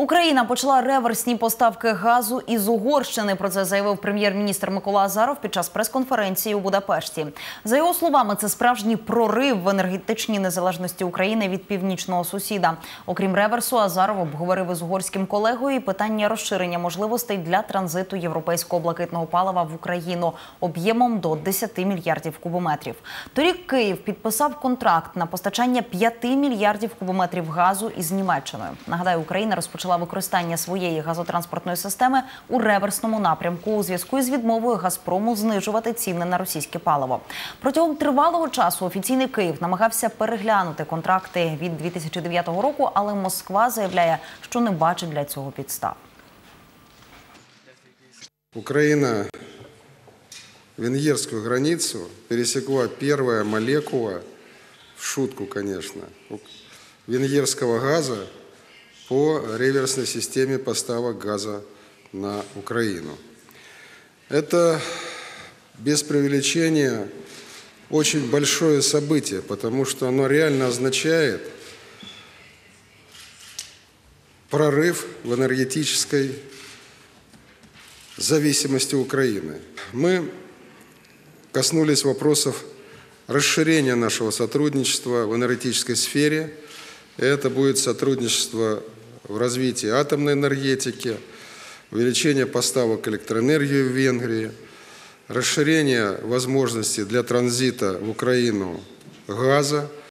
Україна почала реверсні поставки газу із Угорщини. Про це заявив прем'єр-міністр Микола Азаров під час прес-конференції у Будапешті. За його словами, це справжній прорив в енергетичній незалежності України від північного сусіда. Окрім реверсу, Азаров обговорив із угорським колегою питання розширення можливостей для транзиту європейського блакитного палива в Україну об'ємом до 10 мільярдів кубометрів. Торік Київ підписав контракт на постачання 5 мільярдів кубометрів газу із Німеччиною. Нагадаю, Україна розпочала використання своєї газотранспортної системи у реверсному напрямку у зв'язку із відмовою Газпрому знижувати ціни на російське паливо. Протягом тривалого часу офіційний Київ намагався переглянути контракти від 2009 року, але Москва заявляє, що не бачить для цього підстав. Украина венгерскую границу пересекла первая молекула, в шутку, конечно, венгерского газа по реверсной системе поставок газа на Украину. Это, без преувеличения, очень большое событие, потому что оно реально означает прорыв в энергетической зависимости Украины. Мы коснулись вопросов расширения нашего сотрудничества в энергетической сфере. Это будет сотрудничество в развитии атомной энергетики, увеличение поставок электроэнергии в Венгрии, расширение возможностей для транзита в Украину газа.